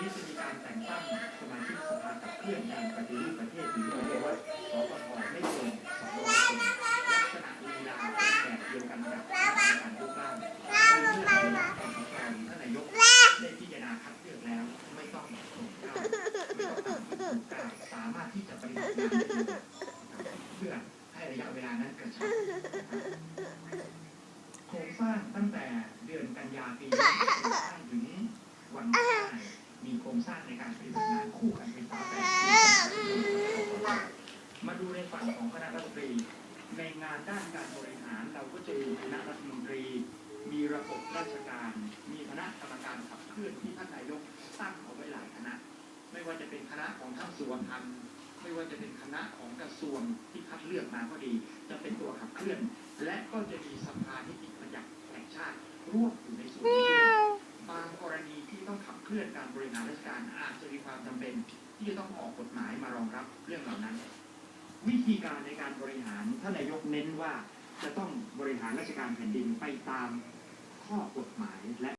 นี้จะมีการแต่งตั้งสมาชิกสภาขับเคลื่อนการปฏิรูปประเทศหรือเรียกว่าสปทไม่เกิน200คนลักษณะลีลาเป็นแบบเดียวกันกับการรูปร่างคือเมื่อวลาคำสั่งท่านนายกได้พิจารณาคัดเลือกแล้วไม่ต้องส่งเก้าไม่ต้องตามที่ถูกเก้าสามารถที่จะปฏิบัติงานได้เลยเพื่อให้ระยะเวลานั้นกระชับโครงสร้างตั้งแต่เดือนกันยาปีนี้ถึงวันที่มีโครงสร้างในการปฏิบัติงานคู่กันเป็นตามแบบ มาดูในฝั่งของคณะรัฐมนตรี ในงานด้านการบริหารเราก็จะมีคณะรัฐมนตรี มีระบบราชการ มีคณะกรรมการขับเคลื่อนที่ท่านนายกตั้งเอาไว้หลายคณะ ไม่ว่าจะเป็นคณะของท่านสุวรรณพันธ์ไม่ว่าจะเป็นคณะของกระทรวงที่คัดเลือกมาก็ดี จะเป็นตัวขับเคลื่อน และก็จะมีสภานิติบัญญัติแห่งชาติร่วมอยู่ในส่วนนี้บางกรณีที่ต้องขับเคลื่อนการบริหารราชการอาจจะมีความจำเป็น ที่จะต้องออกกฎหมายมารองรับเรื่องเหล่านั้น วิธีการในการบริหารท่านนายกเน้นว่าจะต้องบริหารราชการแผ่นดินไปตามข้อกฎหมายและ